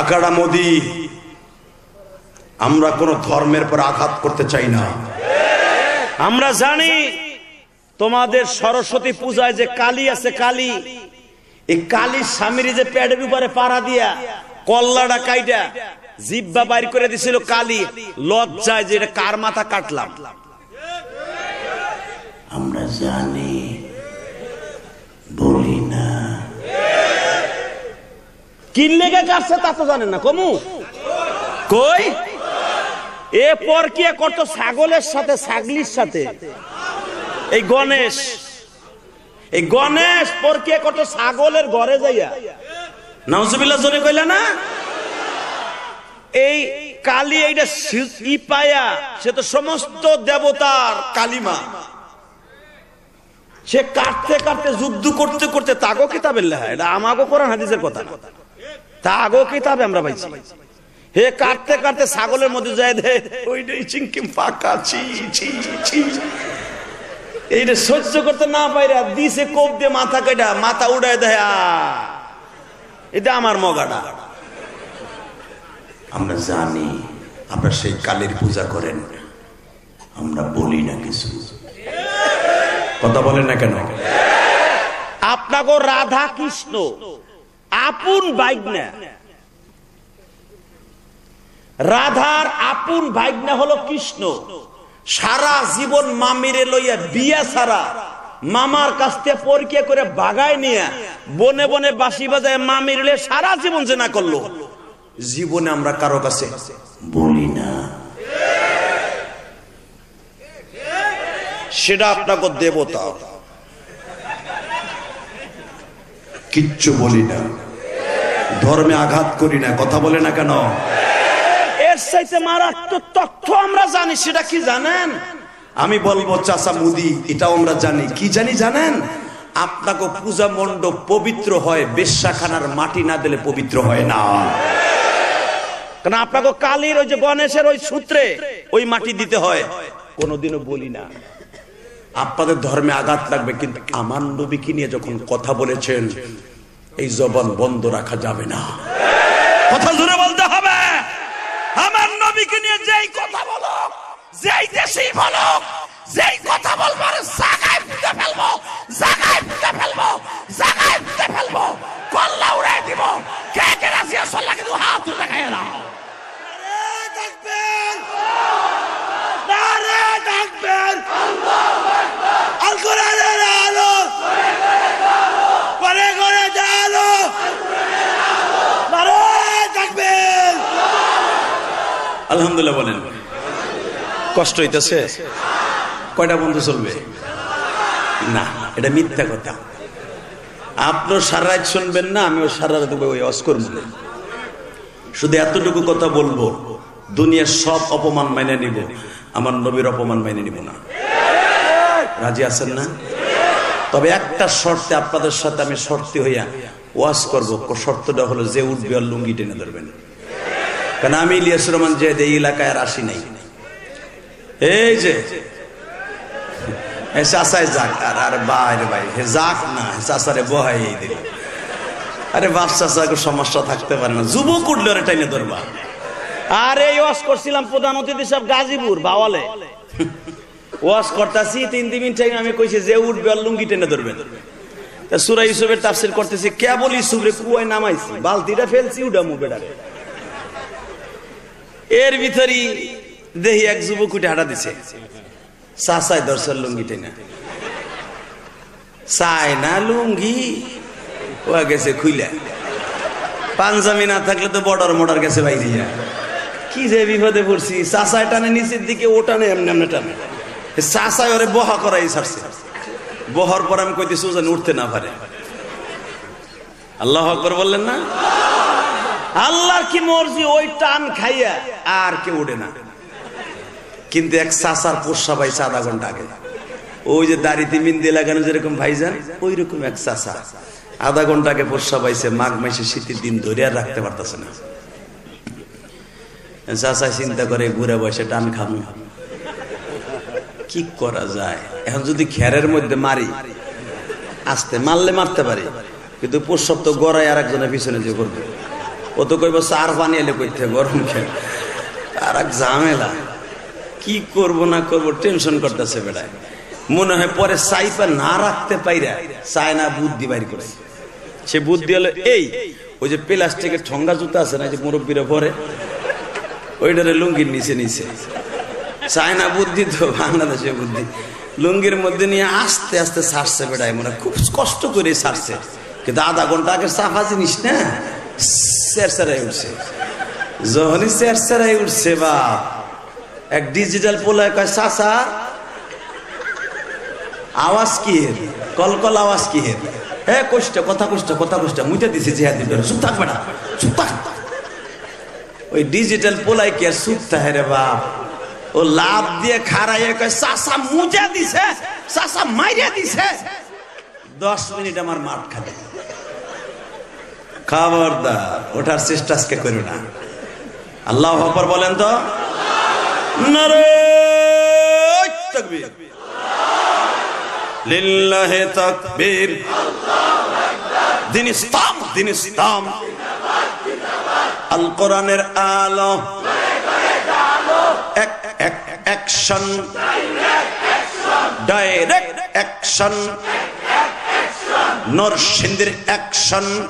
আকাড়া মোদি আমরা কোন ধর্মের পর আঘাত করতে চাই না। আমরা জানি তোমাদের সরস্বতী পূজায় যে কালী আছে কালী। এই কালীর স্বামীর যে প্যাডের উপরে পাড়া দিয়া কল্লাটা কাইটা জিব্বা বাইর করে দিছিল কালী লজ্জায় যে এটা কার মাথা কাটলাম। আমরা জানি বলি না কি লেগে কাটছে তা তো জানেন না, কমু। কই? এ পর কি করতো ছাগলের সাথে, ছাগলির সাথে। এই গণেশ। এই গণেশ পর কে করতো ছাগলের ঘরে যাইয়া। নাউজুবিল্লাহ, জোরে কইলা না? এই কালী এইটা ই পায়া, সে তো সমস্ত দেবতার কালিমা। সে কাটতে কাটতে, যুদ্ধ করতে করতে তাগো কিতাবের লেখা, এটা আমাগো কোরআন হাদিসের কথা না। তাগো কিতাবে আমরা পাইছি। হে কাটতে কাটতে ছাগলের মধ্যে যায় দে। ওইটাই চিংকিম পাকা ছি ছি ছি। এইটা সহ্য করতে না পাইরা দিছে কোপ দিয়ে মাথা কেটা মাথা উড়ায় দেয়। এটা আমার মগাটা। আমরা জানি আপনারা সেই কালীর পূজা করেন আমরা বলি না কিছু। কথা বলেন না কেন? আপনাকে রাধা কৃষ্ণ। আপন বাইগনা রাধার আপন বাইগনা হলো কৃষ্ণ। সারা জীবন মামিরে লইয়া বিয়া সারা মামার কাছ থেকে পরীক্ষা করে বাগায় নিয়ে বনে বনে বাসি বাজায় মামির লইয়া সারা জীবন জেনা করল। জীবনে আমরা কারও কাছে বলি না। সেটা আপনাকে দেবতা। কিচ্ছু বলি না। ধর্মে আঘাত করি না কথা বলে না কেন? এর চাইতে মারাত্মক তথ্য আমরা জানি সেটা কি জানেন? আমি বলব চাচা মুদি এটাও আমরা জানি। কি জানি জানেন? আপনাকে পূজা মণ্ডপ পবিত্র হয় বেশ্যাখানার মাটি না দিলে পবিত্র হয় না। কারণ আপনাকে কালীর ওই যে গণেশের ওই সূত্রে ওই মাটি দিতে হয়? কোনোদিনও বলি না। আপনাদের ধর্মে আঘাত লাগবে, কিন্তু আমার নবীকে নিয়ে যখন কথা বলেছেন, এই জবান বন্ধ রাখা যাবে না। কথা জোরে বলতে হবে। আমার নবীকে নিয়ে যেই কথা বলো যেই দেশেই বলো যেই কথা বলব আরে জাগায় পুঁতে ফেলব জাগায় পুঁতে ফেলব জাগায় পুঁতে ফেলব কল্লা উড়াই দিব কে কে রাজি আসল্লা কিন্তু হাত তুলে দেখায় না নারে থাকবেন আল কোরআনের আলো করে করে জালো নারে থাকবেন আলহামদুলিল্লাহ বলেন। কষ্ট হইতেছে? কয়টা বন্ধু চলবে? না, এটা মিথ্যা কথা। আপনার সারা রাত শুনবেন না, আমিও সারা রাত ওই অস্কর মনে শুধু এতটুকু কথা বলব, দুনিয়ার সব অপমান মেনে নিব, আমার নবীর অপমান মেনে নিব না। রাজি আছেন না? তবে একটা শর্তে আপনাদের সাথে আমি শর্তি হইয়া ওয়াজ করব, শর্তটা হলো যে উঠবে আর লুঙ্গি টেনে ধরবেন। কারণ আমি ইলিয়াস রহমান যে এই এলাকায় আর আসি নাই? এই যে চাষায় যাক, আর, আরে বাইরে ভাই, হে যাক না চাষারে বহাই দিল। আরে বাপ চাষা সমস্যা থাকতে পারে না। যুবক উঠলে ওরে টাইনে ধরবা। আর এই ওয়াজ করছিলাম প্রধান অতিথি সব গাজীপুর, বাওয়ালে। ওয়াজ করতেছি, তিন মিনিট টাইম আমি কইছি, যে উঠবে আর লুঙ্গি টেনে ধরবেন তা সুরা ইউসুফের তাফসির করতেছি কেবল ইউসুফ রে কুয়ায় নামাইছি, বালতিটা ফেলছি উডা মুখে ডাকে এর ভিতরই দেহি এক যুবক উঠে হাঁটা দিছে। চাষায় দর্শন লুঙ্গি টেনে। চায় না লুঙ্গি, ও গেছে খুইলা। পাঞ্জাবি না থাকলে তো বর্ডার মোডার গেছে বাইরে কি যে বিপদে পড়ছি। চাষায় টানে নিচের দিকে, ও টানে এমনি এমনি টানে। চাষায় ওরে বহা করাই ছাড়ছে। বহর পর আমি কইতেছি ও যেন উঠতে না পারে। আল্লাহ আকবর বললেন না? আল্লাহর কি মর্জি, ওই টান খাইয়া আর কেউ উঠে না। কিন্তু এক চাষার পোষা পাইছে আধা ঘণ্টা আগে, ওই যে দাড়িতে মিন্দি লাগানো যেরকম ভাইজান ওই রকম এক চাষা আধা ঘণ্টা আগে পোষা পাইছে মাঘ মাসে শীতের দিন ধরে আর রাখতে পারতেছে না। চাষা চিন্তা করে ঘুরে বসে টান খামু কি করা যায়? এখন যদি খেরের মধ্যে মারি, আসতে মারলে মারতে পারি। কিন্তু প্রসব তো গড়াই আর একজনের পিছনে যে করবে ও তো কইব, চার পানি এলে কইতে গরম খেয়ে। আর এক ঝামেলা। কি করব না করব, টেনশন করতেছে বেড়ায়। মনে হয় পরে সাইপা না রাখতে পাইরা চায় না বুদ্ধি বাইর করে সে বুদ্ধি হলো এই, ওই যে প্লাস্টিকের ঠঙ্গা জুতা আছে না যে মুরব্বীরা পরে, ওইটারে লুঙ্গির নিচে নিচে চায়না বুদ্ধি তো, বাংলাদেশে বুদ্ধি। লুঙ্গির মধ্যে নিয়ে আস্তে আস্তে সারছে বেড়ায়, মনে খুব কষ্ট করে সারছে। কিন্তু আধা ঘণ্টা আগে সাফা জিনিস না? চেরচারাই উঠছে যখনই চেরচারাই উঠছে বা। এক ডিজিটাল পোলায় কয়, চাচা, আওয়াজ কি হের কলকল আওয়াজ কি হের হ্যাঁ কষ্ট, কথা কষ্ট কথা কষ্ট মুইটা দিছে জিহাদ দিবে চুপ থাক বেটা চুপ থাক। ওই ডিজিটাল পোলাই কি আর চুপ থাকে রে বাপ? ও লাভ দিয়ে খারাইয়ে কয়, চাচা, মুজা দিছে, চাচা মাইরা দিছে। দশ মিনিট আমার মাঠ খাবে খবরদার, ওঠার চেষ্টা আজকে করো না। আল্লাহ হকর বলেন তো? লিল্লাহে তাকবীর। দিন ইসলাম দিন ইসলাম আল কোরআনের আলো। এক এক, অ্যাকশন। Direct action. নরসিংদীর অ্যাকশন।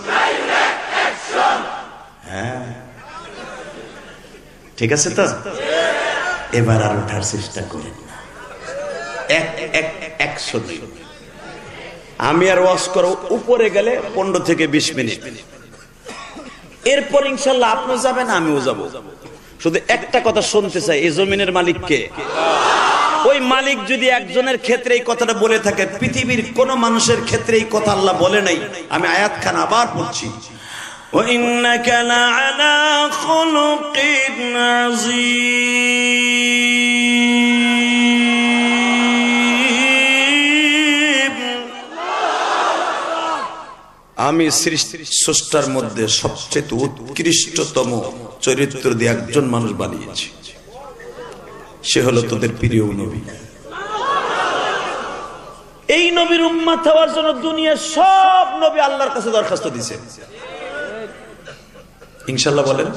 হ্যাঁ। ঠিক আছে তো? এবার আর ওঠার চেষ্টা করেন না। এক এক, একশো দুই। আমি আর ওয়াশ করো, উপরে গেলে পনেরো থেকে বিশ মিনিট। এরপর ইনশাল্লাহ আপনিও যাবেন, আমিও যাব। শুধু একটা কথা শুনতে চাই, এই জমিনের মালিককে ওই মালিক যদি একজনের ক্ষেত্রে এই কথাটা বলে থাকে, পৃথিবীর কোন মানুষের ক্ষেত্রে এই কথা আল্লাহ বলে নাই। আমি আয়াত খান আবার পড়ছি। وإنك لعلى خلق عظيم আমি সৃষ্টার মধ্যে সবচেয়ে উৎকৃষ্টতম চরিত্র দিয়ে একজন মানুষ বানিয়েছি সে হলো তোদের প্রিয় নবী এই নবীর উম্মাত হওয়ার জন্য দুনিয়ার সব নবী আল্লাহর কাছে দরখাস্ত দিছে ইনশাল্লাহ বলেন?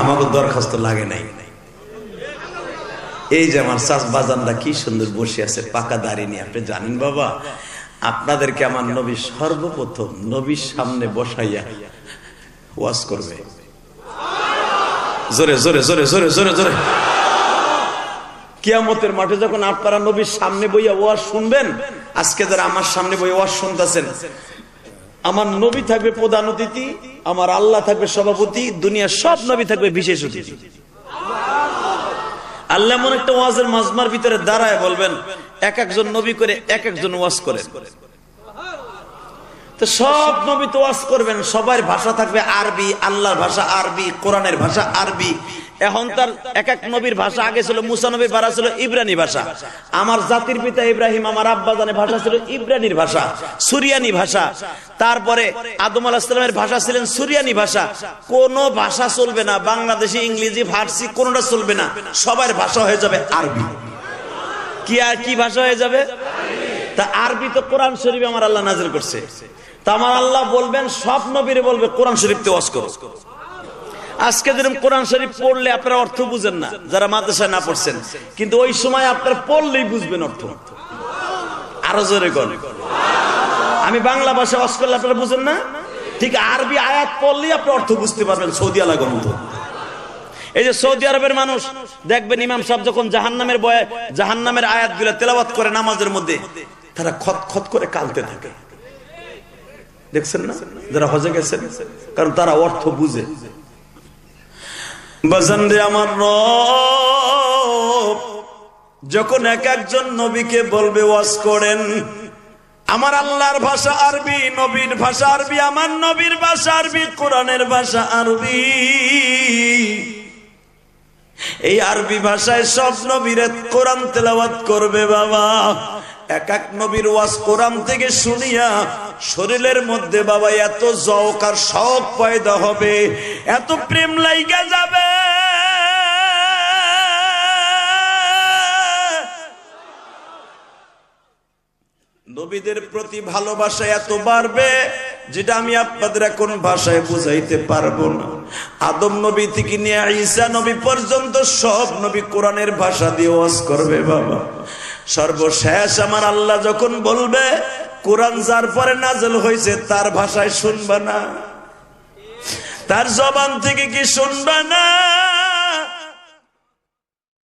আমাকে দরখাস্ত লাগে নাই। এই যে আমার চাষ বাজানরা কি সুন্দর বসে আছে, পাকা দাঁড়িয়ে নিয়ে। আপনি জানেন বাবা, আপনাদেরকে আমার নবী সর্বপ্রথম নবীর সামনে বসাইয়া ওয়াজ করবে। জোরে জোরে জোরে জোরে জোরে জোরে। কিয়ামতের মাঠে যখন আপনারা নবীর সামনে বইয়া ওয়াজ শুনবেন, আজকে যারা আমার সামনে বইয়া ওয়াজ শুনতেছেন আমার নবী থাকবে প্রধান অতিথি, আমার আল্লাহ থাকবে সভাপতি, দুনিয়ার সব নবী থাকবে বিশেষ অতিথি। আল্লাহ এমন একটা ওয়াজের মাজমার ভিতরে দাঁড়ায় বলবেন, এক একজন নবী করে এক একজন ওয়াজ করেন। তো সব নবী তো ওয়াজ করবেন, সবার ভাষা থাকবে আরবি, আল্লাহর ভাষা আরবি, কোরআনের ভাষা আরবি। এখন তার এক এক নবীর ভাষা আগে ছিল মুসা নবীর ভাষা ছিল ইব্রানি ভাষা। আমার জাতির পিতা ইব্রাহিম, আমার আব্বা জানের ভাষা ছিল ইব্রানির ভাষা, সুরিয়ানি ভাষা। তারপরে আদম আলাহিসামের ভাষা ছিলেন সুরিয়ানি ভাষা। কোন ভাষা চলবে না, বাংলাদেশি, ইংরেজি, ফার্সি, কোনটা চলবে না। সবার ভাষা হয়ে যাবে আরবি। কি আর কি ভাষা হয়ে যাবে? তা আরবি তো কোরআন শরীফ আমার আল্লাহ নাজিল করছে। তা আমার আল্লাহ বলবেন, সব নবীরে বলবে, কোরআন শরীফ তে ওয়াজ করো। আজকে যেরকম কোরআন শরীফ পড়লে আপনারা অর্থ বুঝেন না, যারা মাদ্রাসায় না পড়ছেন। কিন্তু ওই সময় আপনারা পড়লেই বুঝবেন অর্থ। আরও জোরে কর আমি বাংলা ভাষা ওয়াজ করলে আপনারা বুঝেন না? ঠিক আরবি আয়াত পড়লেই আপনি অর্থ বুঝতে পারবেন, সৌদি আলাগর মতো এই যে সৌদি আরবের মানুষ, দেখবেন ইমাম সাহেব যখন জাহান্নামের বয়ে, জাহান্নামের আয়াতগুলা তেলাবাত করে নামাজের মধ্যে, তারা খত খত করে কালতে থাকে। দেখছেন না? যারা হজে গেছেন, কারণ তারা অর্থ বুঝে। বাজান রে আমার রব, যখন এক একজন নবীকে বলবে, ওয়াজ করেন, আমার আল্লাহর ভাষা আরবি, নবীর ভাষা আরবি, আমার নবীর ভাষা আরবি, কোরআনের ভাষা আরবি। এই আরবি ভাষায় সব নবীরে কোরআন তেলাওয়াত করবে, বাবা। এক এক নবীর ওয়াজ কোরআন থেকে শুনিয়া শরীরের মধ্যে, বাবা, এত জওকার শখ পয়দা হবে, এত প্রেম লাইগা যাবে। নবীদের প্রতি ভালোবাসা এত বাড়বে যেটা আমি আপনাদের এখন ভাষায় বুঝাইতে পারব না। আদম নবী থেকে নিয়ে ঈসা নবী পর্যন্ত সব নবী কোরআনের ভাষা দিয়ে ওয়াজ করবে বাবা। সর্বশেষ আমার আল্লাহ যখন বলবে, কোরআন যার পরে নাজল হয়েছে তার ভাষায় শুনবা না। তার জবান থেকে কি শুনবা না?